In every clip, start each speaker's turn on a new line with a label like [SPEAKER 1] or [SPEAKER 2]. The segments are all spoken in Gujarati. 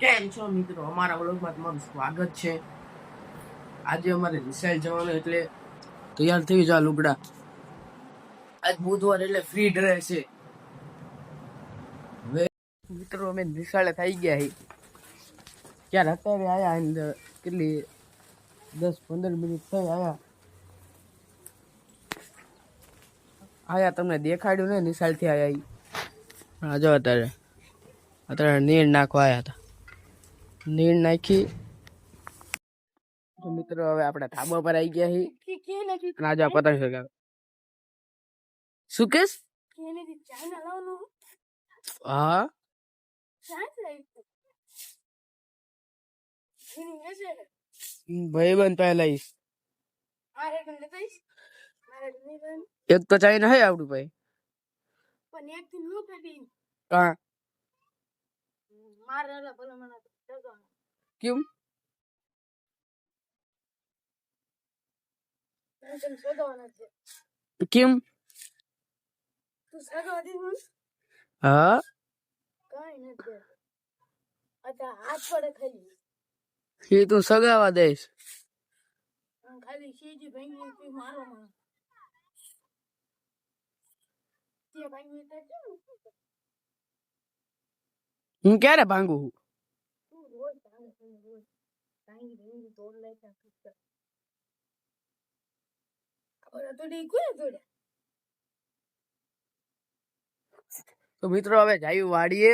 [SPEAKER 1] કેમ છો મિત્રો? અમારા વ્લોગમાં તમારું સ્વાગત છે. આજે અમારે રિસાઈલ જવાનું એટલે તૈયાર થઈ જા લુગડા. આજ બુધવાર એટલે ફ્રી ડ્રેસ છે. હવે મિત્રો અમે નિશાળે થઈ ગયા છીએ. ક્યારે અત્યારે આયા અંદર. કેટલી? દસ પંદર મિનિટ થઈ આયા. આયા તમને દેખાડ્યું ને નિશાળથી આવ્યા હા, જો અત્યારે. અત્યારે નીર નાખવા આવ્યા હતા. નીર નાખી. તો મિત્રો હવે આપણે ધાબા પર આવી ગયા છીએ અને આજે પતંગ ચગાવે શું કેસ? હા. ભાઈ બંધ પહેલા એક તો ચાઇના હે આવડું ભાઈ. હા કેમ કેમ હા.
[SPEAKER 2] હાથ પડે ખાલી
[SPEAKER 1] એ તું સગાવા દઈશ
[SPEAKER 2] સીજી ભાઈ મારો મારો તે તો કેવું
[SPEAKER 1] હું ક્યારે ભાંગુ છું?
[SPEAKER 2] ભાંગે Ben gideyim તોડ લેતા ખબર તો ડી કોને
[SPEAKER 1] તો મિત્રો, હવે જાયું વાડીએ.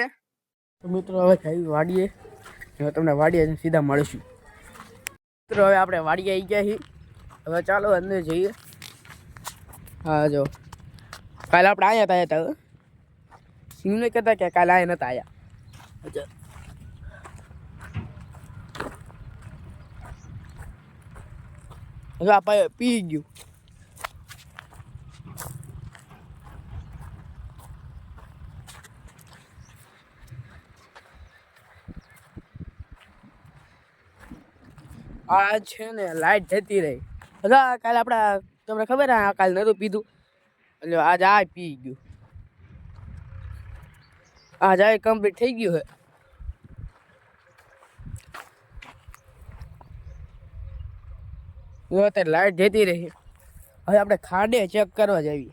[SPEAKER 1] તો મિત્રો, હવે જાયું વાડીએ. હવે તમને વાડીએ સીધા મળીશું. મિત્રો, હવે આપણે વાડીએ આવી ગયા છીએ. હવે ચાલો અંદર જઈએ. હા, જો. કાલે આપણે આવ્યા હતા એમને કહેતા કે કાલે આવ્યા નતા આવ્યા અચ્છા હવે આપણે પી ગયું. આ છે ને લાઈટ જતી રહી. અલા કાલે આપણા તમને ખબર આ કાલ નતું પીધું. એટલે આજ આ પી ગયું. આજ આ કમ્પ્લીટ થઈ ગયું હે જો અત્યારે લાઈટ જતી રહી. હવે આપણે ખાડે ચેક કરવા જઈએ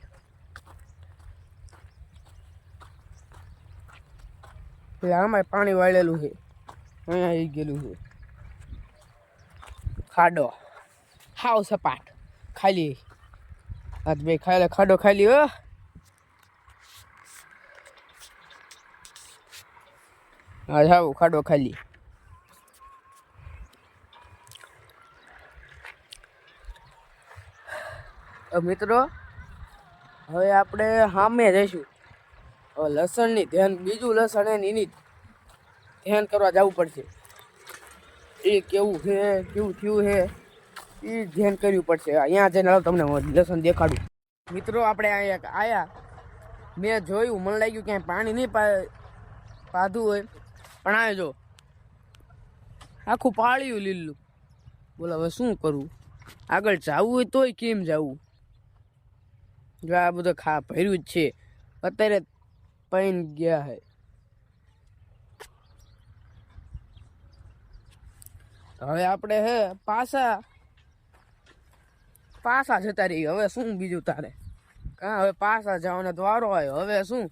[SPEAKER 1] એટલે આમાં પાણી વાળેલું છે. અહીંયા આવી ગયેલું છે. ખાડો. હાવ સપાટ. ખાલી. આજ ભાઈ ખાલે ખાડો ખાલી હો. આજ હાવ ખાડો ખાલી. મિત્રો, હવે આપણે સામે જઈશું. લસણની ધ્યાન, બીજું લસણ એને એની ધ્યાન કરવા જવું પડશે. એ કેવું છે, કેવું થયું છે, એ ધ્યાન કરવું પડશે. અહીંયા જઈને તમને લસણ દેખાડું. મિત્રો, આપણે અહીંયા આવ્યા મેં જોયું, મને લાગ્યું ક્યાંય પાણી નહીં પાધું હોય. પણ આ જો, આખું પાળ્યું લીલું. બોલો, હવે શું કરવું આગળ જવું હોય તોય કેમ જવું? જો આ બધું ખા ભર્યું જ છે. અત્યારે પૈન ગયા હે. હવે આપણે હે પાછા પાછા જતા રહી હવે શું બીજું તારે? હા હવે પાછા જવાનો દ્વારો આવ્યો? હવે શું?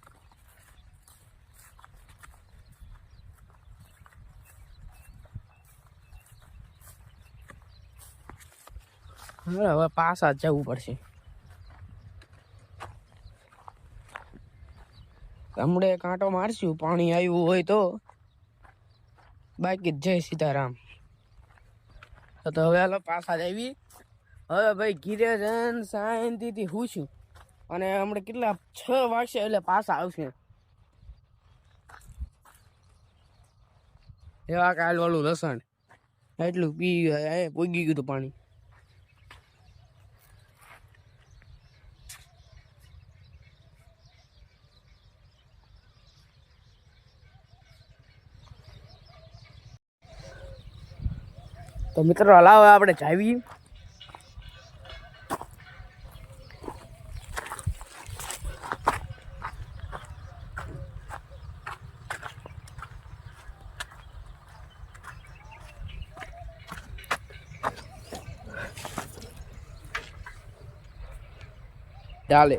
[SPEAKER 1] હવે પાછા જવું પડશે. હમણે કાંટો મારશું, પાણી આવ્યું હોય તો. બાકી જય સીતારામ. તો હવે હાલો પાછા આવી હવે ભાઈ ઘીરે શાંતિથી હુંશું અને હમણાં કેટલા? છ વાગશે એટલે પાછા આવશે. એવા કાલ વાળું લસણ. એટલું પી, એ, પોગી ગયું હતું પાણી. તો મિત્રો, હલાવ આપણે જાવી ચાલે.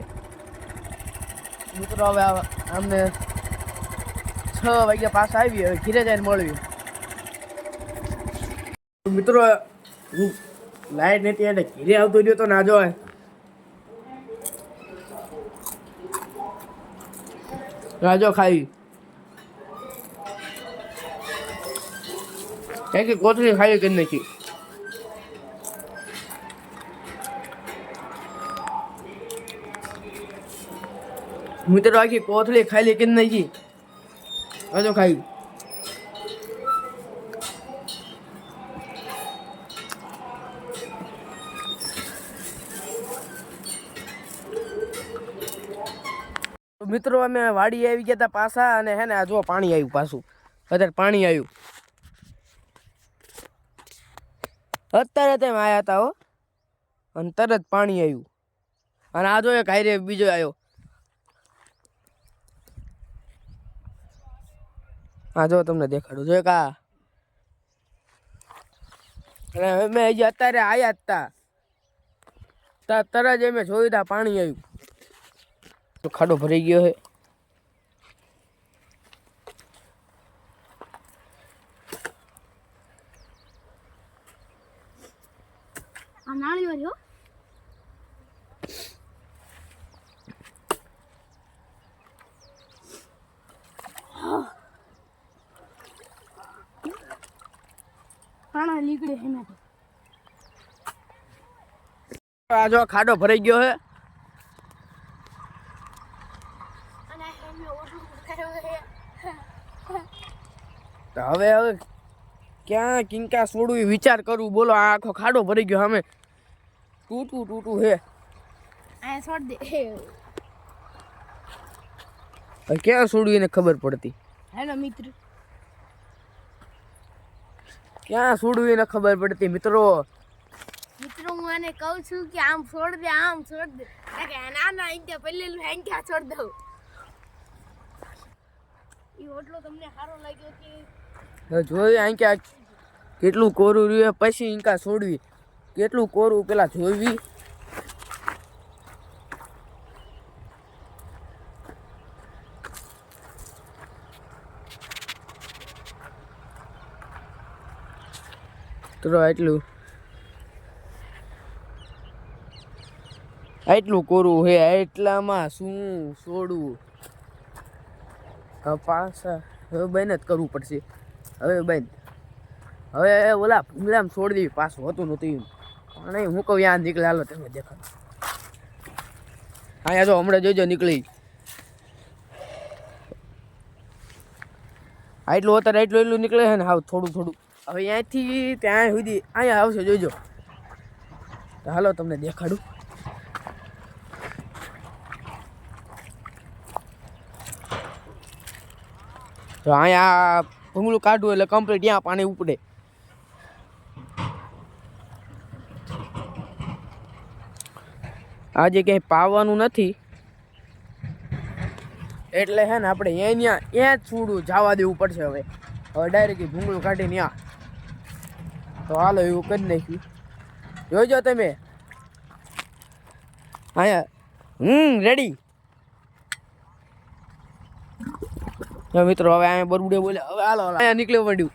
[SPEAKER 1] મિત્રો, હવે અમને છ વાગ્યા પાસ આવી હવે ઘીરે જઈને મળ્યું મિત્રો, હું લાઈટ નથી, એટલે ઘીરે આવતો રહ્યો તો ના જોવાય. રાજો ખાઈ. કઈ કે કોથળી ખાઈ કરી નાખી. મિત્રો, આખી કોથળી ખાઈ કરી નાખી. રાજો ખાઈ. મિત્રો અમે વાડી આવી ગયા હતા પાછા અને હે ને આ જો પાણી આવ્યું પાછું. અત્યારે પાણી આવ્યું અત્યારે તેમ આવ્યા હતા હો. અને તરત પાણી આવ્યું અને આ જો એક હાઈરે બીજો આવ્યો હા જો તમને દેખાડું. જો કા અને અમે અત્યારે આવ્યા જ તા. તા તરત જ અમે જોયું હતા પાણી આવ્યું તો ખાડો ભરાઈ ગયો છે.
[SPEAKER 2] નીકળે એમાંથી
[SPEAKER 1] આ જો ખાડો ભરાઈ ગયો છે
[SPEAKER 2] અને એમને ઓટલું કર્યો છે
[SPEAKER 1] તો હવે હવે ક્યાં કિંકા છોડું એ વિચાર કરું? બોલો આ આખો ખાડો ભરી ગયો અમે તૂટું તૂટું હે.
[SPEAKER 2] છોડ દે.
[SPEAKER 1] ક્યાં છોડવું એને ખબર પડતી?
[SPEAKER 2] હેલો મિત્ર.
[SPEAKER 1] ક્યાં છોડવું એને ખબર પડતી મિત્રો?
[SPEAKER 2] મિત્રો હું એને કહું છું કે આમ છોડ દે આમ છોડ દે. ના ના અહીંયા પહેલેલું અહીંયા છોડ દઉં. એ ઓટલો તમને સારો લાગ્યો કે
[SPEAKER 1] જોઈ અહીં ક્યાં કેટલું કોરું રહ્યું પછી ઇંકા છોડવી. કેટલું કોરું પેલા જોઈવી તો એટલું એટલું કોરું હે એટલામાં શું છોડવું? પાસ હવે જ કરવું પડશે. હવે બેન હવે ઓલા ભૂંગળામાં છોડી દેવી, પાછું હતું નહોતું પણ નહીં, હું કહું યાદ નીકળે, હાલો, તમે દેખાડો. અહીંયા જો, હમણાં જોઈજો નીકળી. આટલું અત્યારે એટલું એટલું નીકળે છે ને, હાવ થોડું થોડું. હવે અહીંયાથી ત્યાં સુધી, અહીંયા આવશે જોઈજો તો હાલો, તમને દેખાડું. તો અહીંયા ભૂંગળું કાઢવું એટલે કમ્પ્લીટ ત્યાં પાણી ઉપડે. આજે ક્યાંય પાવાનું નથી. એટલે હે ને આપણે અહીંયા ત્યાં જ છોડવું જવા દેવું પડશે હવે. હવે ડાયરેક્ટ ભૂંગળું કાઢીને ત્યાં તો હાલો એવું કરી નાખ્યું. જોઈજો તમે. અહીંયા, હમ રેડી મિત્રો, હવે અહીંયા બરુડે બોલે હવે હાલો. અહીંયા નીકળે પડ્યું.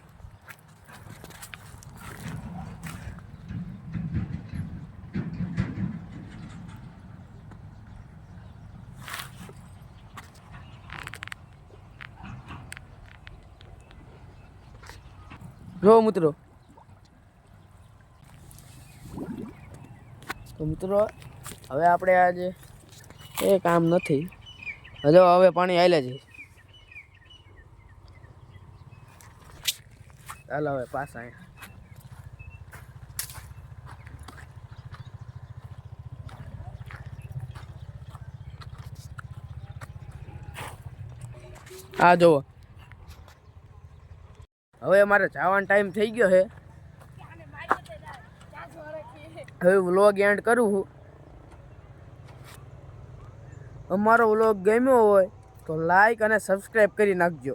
[SPEAKER 1] જો મિત્રો. તો મિત્રો, હવે આપણે આજે એ કામ નથી. હજો હવે પાણી આવેલા છે ચાલો હવે પાછા અહીંયા. આ જુઓ. હવે મારે જવાનો ટાઈમ થઈ ગયો છે. હવે વ્લોગ એન્ડ કરું છું. અમારો વ્લોગ ગમ્યો હોય તો લાઈક અને સબસ્ક્રાઈબ કરી નાખજો.